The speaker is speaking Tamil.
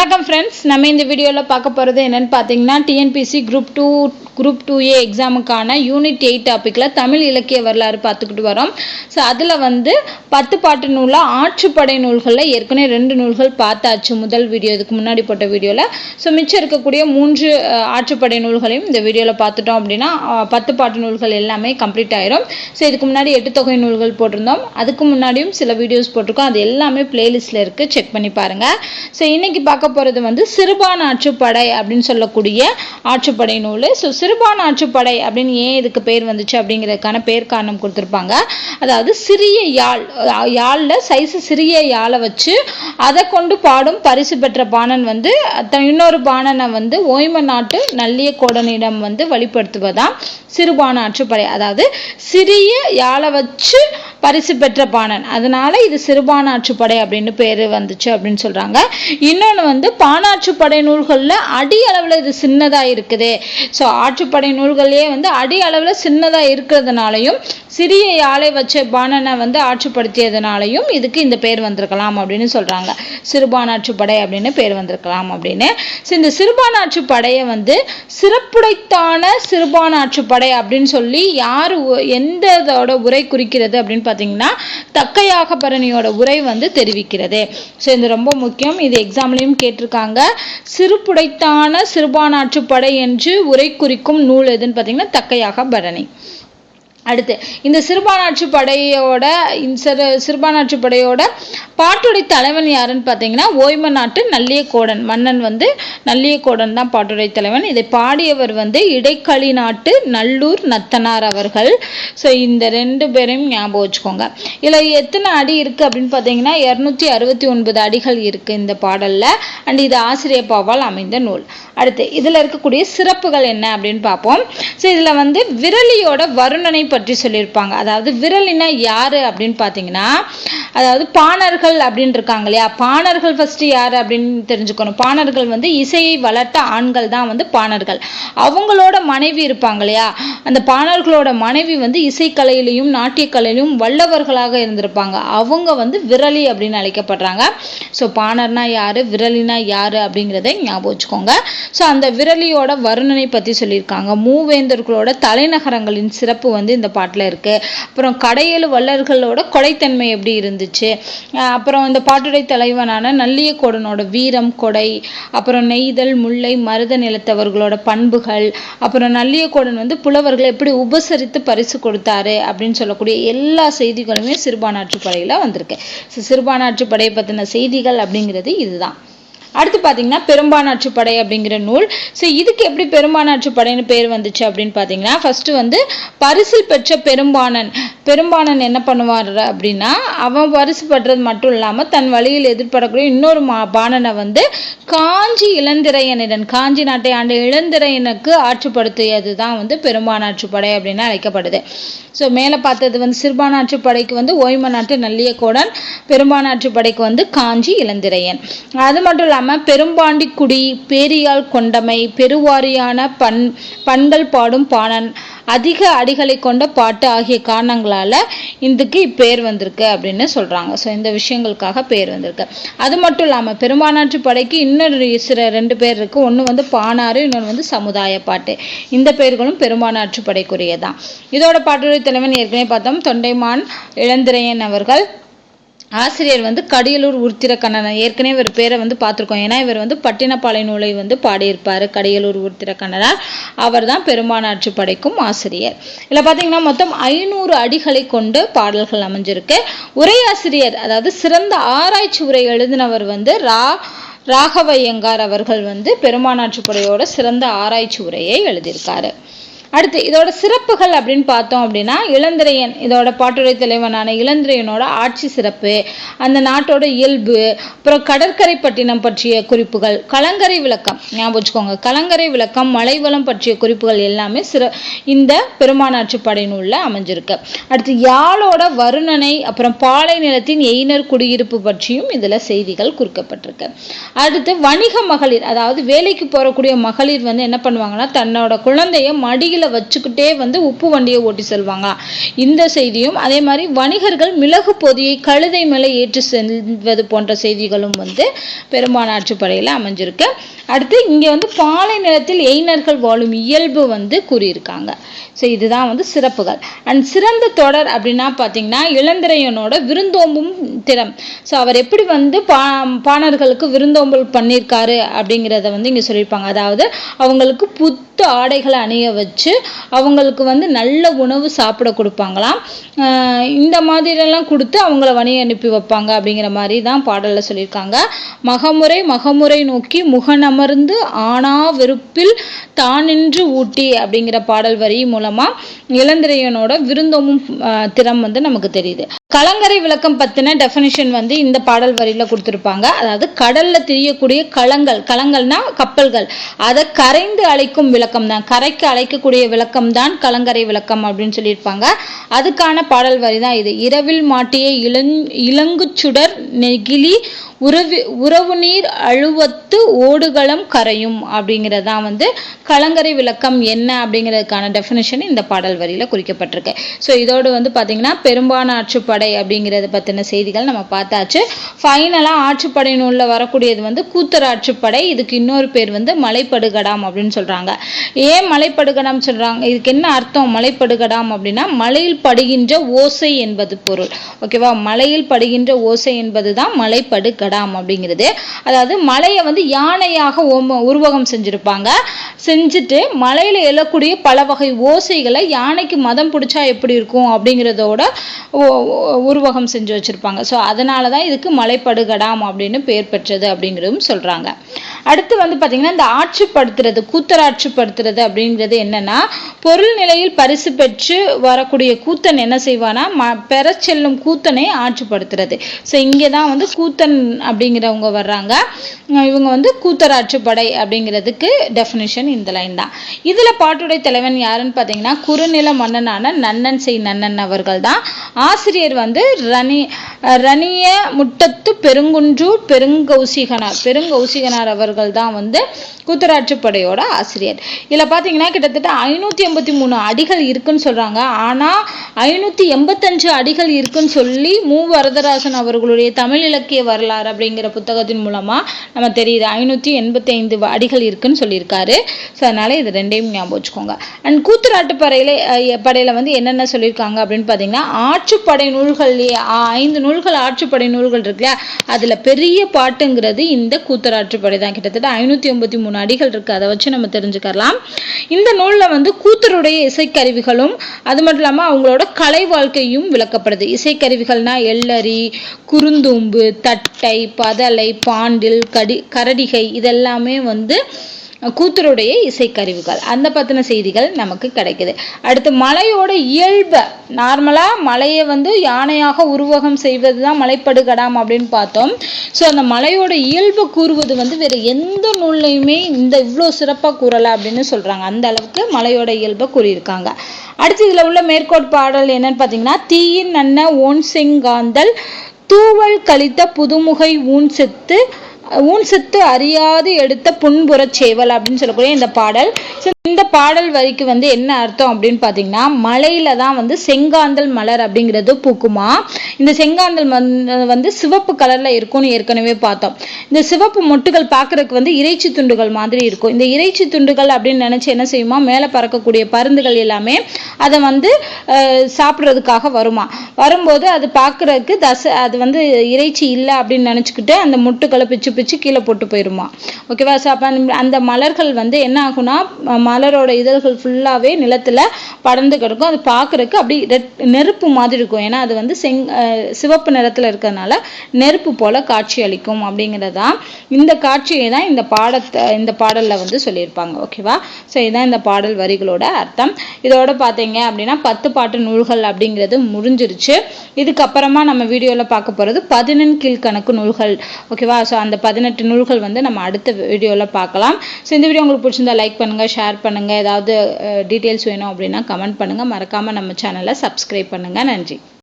வணக்கம் ஃப்ரெண்ட்ஸ் நம்ம இந்த வீடியோவில் பார்க்க போகிறது என்னென்னு பார்த்தீங்கன்னா TNPSC group two group two A எக்ஸாமுக்கான unit eight டாப்பிக்கில் தமிழ் இலக்கிய வரலாறு பார்த்துக்கிட்டு வரோம். ஸோ அதில் வந்து பத்து பாட்டு நூலாக ஆற்றுப்படை நூல்களில் ஏற்கனவே ரெண்டு நூல்கள் பார்த்தாச்சு முதல் வீடியோ இதுக்கு முன்னாடி போட்ட வீடியோவில் ஸோ மிச்சம் இருக்கக்கூடிய மூன்று ஆற்றுப்படை நூல்களையும் இந்த வீடியோவில் பார்த்துட்டோம் அப்படின்னா பத்து பாட்டு நூல்கள் எல்லாமே கம்ப்ளீட் ஆயிரும். ஸோ இதுக்கு முன்னாடி எட்டு தொகை நூல்கள் போட்டிருந்தோம். அதுக்கு முன்னாடியும் சில வீடியோஸ் போட்டிருக்கோம். அது எல்லாமே பிளேலிஸ்ட்டில் இருக்குது செக் பண்ணி பாருங்கள் ஸோ இன்னைக்கு பார்க்க போகிறது வந்து சிறுபான் ஆற்றுப்படை அப்படின்னு சொல்லக்கூடிய ஆற்றுப்படை நூல். ஸோ சிறுபான் ஆற்றுப்படை அப்படின்னு ஏன் இதுக்கு பேர் வந்துச்சு அப்படிங்கிறதுக்கான பேர் காரணம் கொடுத்துருப்பாங்க. அதாவது சிறிய யாழ் யாழில் சைஸ் சிறிய யாழை வச்சு அதை கொண்டு பாடும் பரிசு பெற்ற பாணன் வந்து இன்னொரு பாணனை வந்து ஓய்ம நாட்டு நல்லிய கோடனிடம் வந்து வழிபடுத்துவதான் சிறுபான ஆற்றுப்படை. அதாவது சிறிய யாழை வச்சு பரிசு பெற்ற பாணன். அதனால இது சிறுபான ஆற்றுப்படை அப்படின்னு பேர் வந்துச்சு அப்படின்னு சொல்றாங்க. இன்னொன்று வந்து பானாற்றுப்படை நூல்களில் அடி அளவில் இது சின்னதாக இருக்குது. ஸோ ஆற்றுப்படை நூல்கள்லேயே வந்து அடி அளவில் சின்னதாக இருக்கிறதுனாலையும் சிறிய யாழை வச்ச பாணனை வந்து ஆட்சிப்படுத்தியதுனாலையும் இதுக்கு இந்த பேர் வந்திருக்கலாம் அப்படின்னு சொல்கிறாங்க சிறுபானாற்றுப்படை அப்படின்னு பேர் வந்திருக்கலாம் அப்படின்னு. ஸோ இந்த சிறுபானாற்றுப்படையை வந்து சிறப்புடைத்தான சிறுபானாற்றுப்படை அப்படின்னு சொல்லி யார் எந்த இதோட உரை குறிக்கிறது அப்படின்னு பார்த்தீங்கன்னா தக்கையாக பரணியோட உரை வந்து தெரிவிக்கிறது. ஸோ இது ரொம்ப முக்கியம். இது எக்ஸாம்லையும் கேட்டிருக்காங்க. சிறுபுடைத்தான சிறுபானாற்றுப்படை என்று உரை குறிக்கும் நூல் எதுன்னு பார்த்தீங்கன்னா தக்கையாக பரணி அடுத்து இந்த சிறுபான்மாட்சி படையோட இந்த சிறு சிறுபான்மாட்சி படையோட பாட்டுடை தலைவன் யாருன்னு பார்த்தீங்கன்னா ஓய்ம நாட்டு நல்லியக்கோடன். மன்னன் வந்து நல்லியக்கோடன் தான் பாட்டுடை தலைவன். இதை பாடியவர் வந்து இடைக்களி நாட்டு நல்லூர் நத்தனார் அவர்கள். ஸோ இந்த ரெண்டு பேரையும் ஞாபகம் வச்சுக்கோங்க. இதில் எத்தனை அடி இருக்குது அப்படின்னு பார்த்தீங்கன்னா இரநூத்தி அறுபத்தி ஒன்பது அடிகள் இருக்குது இந்த பாடலில். அண்ட் இது ஆசிரியப்பாவால் அமைந்த நூல். அடுத்து இதில் இருக்கக்கூடிய சிறப்புகள் என்ன அப்படின்னு பார்ப்போம். ஸோ இதில் வந்து விரலியோட வருணனை பற்றி சொல்லியிருப்பாங்க. அதாவது விரலினா யார் அப்படின்னு பார்த்தீங்கன்னா அதாவது பாணர்கள் அப்படின்னு இருக்காங்க இல்லையா? பாணர்கள் ஃபஸ்ட்டு யார் அப்படின்னு தெரிஞ்சுக்கணும். பாணர்கள் வந்து இசையை வளர்த்த ஆண்கள் தான் வந்து பாணர்கள். அவங்களோட மனைவி இருப்பாங்க இல்லையா? அந்த பாணர்களோட மனைவி வந்து இசைக்கலையிலையும் நாட்டியக்கலையிலும் வல்லவர்களாக இருந்திருப்பாங்க. அவங்க வந்து விரலி அப்படின்னு அழைக்கப்படுறாங்க. ஸோ பாணர்னா யார் விரலினா யார் அப்படிங்கிறத ஞாபகம் வச்சுக்கோங்க. ஸோ அந்த விரலியோட வருணனை பற்றி சொல்லியிருக்காங்க. மூவேந்தர்களோட தலைநகரங்களின் சிறப்பு வந்து இந்த பாட்டில் இருக்குது அப்புறம் கடையேழு வள்ளல்களோட கொடைத்தன்மை எப்படி இருந்துச்சு? அப்புறம் இந்த பாட்டுடை தலைவனான நல்லியக்கோடனோட வீரம் கொடை அப்புறம் நெய்தல் முல்லை மருத நிலத்தவர்களோட பண்புகள் அப்புறம் நல்லியக்கோடன் வந்து புலவர்களை எப்படி உபசரித்து பரிசு கொடுத்தாரு அப்படின்னு சொல்லக்கூடிய எல்லா செய்திகளுமே சிறுபான் ஆற்றுப்படையில் வந்திருக்கு. சிறுபான் ஆற்றுப்படையை பற்றின செய்திகள் அப்படிங்கிறது இதுதான். அடுத்து பார்த்தீங்கன்னா பெரும்பானாற்று படை அப்படிங்கிற நூல். ஸோ இதுக்கு எப்படி பெரும்பானாற்று படைன்னு பேர் வந்துச்சு அப்படின்னு பார்த்தீங்கன்னா ஃபஸ்ட்டு வந்து பரிசில் பெற்ற பெரும்பாணன் பெரும்பாணன் என்ன பண்ணுவார் அப்படின்னா அவன் பரிசு பெற்றது மட்டும் இல்லாமல் தன் வழியில் எதிர்படக்கூடிய இன்னொரு மா பாணனை வந்து காஞ்சி இளந்திரையனிடன் காஞ்சி நாட்டை ஆண்ட இளந்திரையனுக்கு ஆற்றுப்படுத்தியது தான் வந்து பெரும்பானாற்று படை அப்படின்னு அழைக்கப்படுது. ஸோ மேலே பார்த்தது வந்து சிறுபானாற்று படைக்கு வந்து ஓய்ம நாட்டு நல்லியக்கோடன் பெரும்பானாற்று படைக்கு வந்து காஞ்சி இளந்திரையன். அது மட்டும் இல்லாமல் நம்ம பெரும்பாண்டிக்குடி பேரியால் கொண்டமை பெருவாரியான பண் பண்கள் பாடும் பாணன் அதிக அடிகளை கொண்ட பாட்டு ஆகிய காரணங்களால இதுக்கு இப்பேர் வந்திருக்கு அப்படின்னு சொல்றாங்க. ஸோ இந்த விஷயங்களுக்காக பேர் வந்திருக்கு. அது மட்டும் இல்லாமல் பெரும்பானாற்று படைக்கு இன்னொரு சில ரெண்டு பேர் இருக்கு. ஒன்று வந்து பானாறு இன்னொன்று வந்து சமுதாய பாட்டு. இந்த பேர்களும் பெரும்பானாற்று படைக்குரியதான் இதோட பாட்டுரை தலைவன் ஏற்கனவே பார்த்தோம். தொண்டைமான் இளந்திரையன் அவர்கள் ஆசிரியர் வந்து கடியலூர் உருத்திர கண்ணன் ஏற்கனவே இவர் பேரை வந்து பார்த்துருக்கோம். ஏன்னா இவர் வந்து பட்டினப்பாலை நூலை வந்து பாடியிருப்பார் கடியலூர் உருத்திர கண்ணனார் அவர் தான் பெருமானாற்று படைக்கும் ஆசிரியர். இதில் பார்த்தீங்கன்னா மொத்தம் ஐநூறு அடிகளை கொண்டு பாடல்கள் அமைஞ்சிருக்கு. உரையாசிரியர் அதாவது சிறந்த ஆராய்ச்சி உரை எழுதினவர் வந்து ரா ராகவையங்கார் அவர்கள் வந்து பெருமானாற்றுப்படையோட சிறந்த ஆராய்ச்சி உரையை எழுதியிருக்காரு. அடுத்து இதோட சிறப்புகள் அப்படின்னு பார்த்தோம் அப்படின்னா இளந்திரையன் இதோட பாட்டுரை தலைவனான இளந்திரையனோட ஆட்சி சிறப்பு அந்த நாட்டோட இயல்பு அப்புறம் கடற்கரை பட்டினம் பற்றிய குறிப்புகள் கலங்கரை விளக்கம் ஞாபகம் வச்சுக்கோங்க கலங்கரை விளக்கம் மலைவளம் பற்றிய குறிப்புகள் எல்லாமே சிற இந்த பெருமானாட்சி படை நூலில் அமைஞ்சிருக்கு. அடுத்து யாழோட வருணனை அப்புறம் பாலை நிலத்தின் எயினர் குடியிருப்பு பற்றியும் இதில் செய்திகள் குறிக்கப்பட்டிருக்கு. அடுத்து வணிக மகளிர் அதாவது வேலைக்கு போகக்கூடிய மகளிர் வந்து என்ன பண்ணுவாங்கன்னா தன்னோட குழந்தைய மடியில் வச்சுக்கிட்டே வந்து உப்பு வண்டியை ஓட்டி செல்வாங்க. இந்த செய்தியும் அதே மாதிரி வணிகர்கள் மிளகு பொதியை கழுதை மேலே ஏற்றி செல்வது போன்ற செய்திகளும் வந்து பெரும்பாலான ஆட்சிப்படையில் அமைஞ்சிருக்கு. அடுத்து இங்கே வந்து பாலை நிலத்தில் எய்னர்கள் வாழும் இயல்பு வந்து கூறியிருக்காங்க. ஸோ இதுதான் வந்து சிறப்புகள். அண்ட் சிறந்த தொடர் அப்படின்னா பார்த்தீங்கன்னா இளந்திரையனோட விருந்தோம்பும் திறம். ஸோ அவர் எப்படி வந்து பா பாணர்களுக்கு விருந்தோம்பல் பண்ணியிருக்காரு அப்படிங்கிறத வந்து இங்கே சொல்லியிருப்பாங்க. அதாவது அவங்களுக்கு புத்து ஆடைகளை அணிய வச்சு அவங்களுக்கு வந்து நல்ல உணவு சாப்பிட கொடுப்பாங்களாம். இந்த மாதிரிலாம் கொடுத்து அவங்கள வணி அனுப்பி வைப்பாங்க அப்படிங்கிற மாதிரி தான் பாடலில் சொல்லியிருக்காங்க. மகமுறை மகமுறை நோக்கி முகநமர்ந்து ஆனா வெறுப்பில் தானின்று ஊட்டி அப்படிங்கிற பாடல் வரி மூலம் இளந்திரையனோட விருந்தோமும் திறம் வந்து நமக்கு தெரியுது. கலங்கரை விளக்கம் பத்தின டெஃபினிஷன் வந்து இந்த பாடல் வரியில கொடுத்துருப்பாங்க. அதாவது கடல்ல தெரியக்கூடிய களங்கள் களங்கள்னா கப்பல்கள். அதை கரைந்து அழைக்கும் விளக்கம் தான். கரைக்கு அழைக்கக்கூடிய விளக்கம் தான் கலங்கரை விளக்கம் அப்படின்னு சொல்லியிருப்பாங்க. அதுக்கான பாடல் வரி தான் இது. இரவில் மாட்டிய இளங் இளங்குச்சுடர் நெகிழி உறவு உறவு நீர் அழுவத்து ஓடுகளம் கரையும் அப்படிங்கிறதான் வந்து கலங்கரை விளக்கம் என்ன அப்படிங்கிறதுக்கான டெஃபினேஷன் இந்த பாடல் வரியில் குறிக்கப்பட்டிருக்கு. ஸோ இதோடு வந்து பார்த்தீங்கன்னா பெரும்பான ஆட்சிப்படை அப்படிங்கிறத பற்றின செய்திகள் நம்ம பார்த்தாச்சு. ஃபைனலாக ஆட்சிப்படை நூலில் வரக்கூடியது வந்து கூத்தர் ஆட்சிப்படை இதுக்கு இன்னொரு பேர் வந்து மலைப்படுகடாம் அப்படின்னு சொல்கிறாங்க ஏன் மலைப்படுகடாம் சொல்கிறாங்க இதுக்கு என்ன அர்த்தம் மலைப்படுகடாம் அப்படின்னா மலையில் படுகின்ற ஓசை என்பது பொருள். ஓகேவா மலையில் படுகின்ற ஓசை என்பது தான் மலைப்படுகடாம். கடாம் அப்படிங்கிறது. அதாவது மலையை வந்து யானையாக உருவகம் செஞ்சுருப்பாங்க. செஞ்சுட்டு மலையில் எழக்கூடிய பல வகை ஓசைகளை யானைக்கு மதம் பிடிச்சா எப்படி இருக்கும் அப்படிங்கிறதோட உருவகம் செஞ்சு வச்சுருப்பாங்க. ஸோ அதனால தான் இதுக்கு மலைப்படுகடாம் அப்படின்னு பெயர் பெற்றது அப்படிங்கிறதும் சொல்கிறாங்க அடுத்து வந்து பார்த்தீங்கன்னா இந்த ஆட்சிப்படுத்துறது கூத்தராட்சிப்படுத்துறது அப்படிங்கிறது என்னன்னா பொருள் நிலையில் பரிசு பெற்று வரக்கூடிய கூத்தன் என்ன செய்வானா ம பெற செல்லும் கூத்தனை ஆட்சிப்படுத்துறது. ஸோ இங்கே தான் வந்து கூத்தன் அப்படிங்கிறவங்க வர்றாங்க. இவங்க வந்து கூத்தராட்சிப்படை அப்படிங்கிறதுக்கு டெஃபினிஷன் இந்த லைன் தான். இதில் பாட்டுடை தலைவன் யாருன்னு பார்த்தீங்கன்னா குறுநில மன்னனான நன்னன் செய் நன்னன் அவர்கள் தான் ஆசிரியர் வந்து ரணி ரணிய முட்டத்து பெருங்குன்றூர் பெருங்கௌசிகனார். பெருங்கௌசிகனார் அவர்கள் தான் வந்து கூத்தராட்சிப்படையோட ஆசிரியர். இதில் பார்த்தீங்கன்னா கிட்டத்தட்ட ஐநூற்றி எண்பத்தி மூணு அடிகள் இருக்குன்னு சொல்கிறாங்க ஆனால் ஐநூற்றி எண்பத்தஞ்சு அடிகள் இருக்குன்னு சொல்லி மு. வரதராசன் அவர்களுடைய தமிழ் இலக்கிய வரலாறு அப்படிங்கிற புத்தகத்தின் மூலமாக நம்ம தெரியுது. ஐநூற்றி எண்பத்தைந்து அடிகள் இருக்குன்னு சொல்லியிருக்காரு. ஸோ அதனால் இது ரெண்டையும் ஞாபகம் வச்சுக்கோங்க. அண்ட் கூத்துராட்டு படையில படையில் வந்து என்னென்ன சொல்லியிருக்காங்க அப்படின்னு பார்த்தீங்கன்னா ஆற்றுப்படை நூல்கள்லேயே ஐந்து நூல்கள் ஆற்றுப்படை நூல்கள் இருக்கு இல்லையா அதில் பெரிய பாட்டுங்கிறது இந்த கூத்தராற்றுப்படை தான். கிட்டத்தட்ட ஐநூற்றி எண்பத்தி மூணு அடிகள் இருக்குது அதை வச்சு நம்ம தெரிஞ்சுக்கலாம் இந்த நூலில் வந்து கூத்தருடைய இசைக்கருவிகளும் அது மட்டும் இல்லாமல் அவங்களோட கலை வாழ்க்கையும் விளக்கப்படுது. இசைக்கருவிகள்னா எள்ளரி குறுந்தூம்பு தட்டை பதலை பாண்டில் கடி கரடிகை இதெல்லாமே வந்து கூத்தருடைய இசைக்கருவிகள். அந்த பற்றின செய்திகள் நமக்கு கிடைக்குது. அடுத்து மலையோட இயல்பை நார்மலாக மலையை வந்து யானையாக உருவகம் செய்வது தான் மலைப்படுகடாம் அப்படின்னு பார்த்தோம். ஸோ அந்த மலையோட இயல்பு கூறுவது வந்து வேறு எந்த நூல்லையுமே இந்த இவ்வளோ சிறப்பாக கூறலை அப்படின்னு சொல்கிறாங்க அந்த அளவுக்கு மலையோட இயல்பை கூறியிருக்காங்க. அடுத்து இதில் உள்ள மேற்கோட்பாடல் என்னன்னு பார்த்தீங்கன்னா தீயின் நன்ன ஓன் செங்காந்தல் தூவல் கழித்த புதுமுகை ஊன் செத்து ஊன் செத்து அறியாது எடுத்த புன்புறச் சேவல் அப்படின்னு சொல்லக்கூடிய இந்த பாடல். இந்த பாடல் வரிக்கு வந்து என்ன அர்த்தம் அப்படின்னு பார்த்தீங்கன்னா மலையில தான் வந்து செங்காந்தல் மலர் அப்படிங்கிறது பூக்குமா? இந்த செங்காந்தல் வந்து சிவப்பு கலர்ல இருக்கும்னு ஏற்கனவே பார்த்தோம். இந்த சிவப்பு மொட்டுகள் பார்க்கறதுக்கு வந்து இறைச்சி துண்டுகள் மாதிரி இருக்கும். இந்த இறைச்சி துண்டுகள் அப்படின்னு நினைச்சு என்ன செய்யுமா? மேலே பறக்கக்கூடிய பருந்துகள் எல்லாமே அதை வந்து சாப்பிட்றதுக்காக வருமா? வரும்போது அது பார்க்கறதுக்கு தச அது வந்து இறைச்சி இல்லை அப்படின்னு நினச்சிக்கிட்டு அந்த முட்டுக்களை பிச்சு பிச்சு கீழே போட்டு போயிருமா? ஓகேவா? ஸோ அப்போ அந்த மலர்கள் வந்து என்ன ஆகும்னா மலரோட இதழ்கள் ஃபுல்லாகவே நிலத்தில் படர்ந்து கிடக்கும் அது பார்க்குறக்கு அப்படி நெருப்பு மாதிரி இருக்கும். ஏன்னா அது வந்து செங் சிவப்பு நிறத்தில் இருக்கிறதுனால நெருப்பு போல் காட்சி அளிக்கும் அப்படிங்கிறதான் இந்த காட்சியை தான் இந்த பாடத்தை இந்த பாடலில் வந்து சொல்லியிருப்பாங்க. ஓகேவா ஸோ இதுதான் இந்த பாடல் வரிகளோட அர்த்தம். இதோட பார்த்தீங்க அப்படின்னா பத்து பாட்டு நூல்கள் அப்படிங்கிறது முடிஞ்சிருச்சு இதுக்கப்புறமா நம்ம வீடியோவில் பார்க்க போகிறது பதினெண் கீழ்கணக்கு நூல்கள். ஓகேவா ஸோ அந்த பதினெட்டு நூல்கள் வந்து நம்ம அடுத்த வீடியோவில் பார்க்கலாம். ஸோ இந்த வீடியோ உங்களுக்கு பிடிச்சிருந்தா லைக் பண்ணுங்கள் ஷேர் பண்ணுங்கள் ஏதாவது டீட்டெயில்ஸ் வேணும் அப்படின்னா கமெண்ட் பண்ணுங்கள் மறக்காமல் நம்ம சேனலை சப்ஸ்கிரைப் பண்ணுங்கள் நன்றி.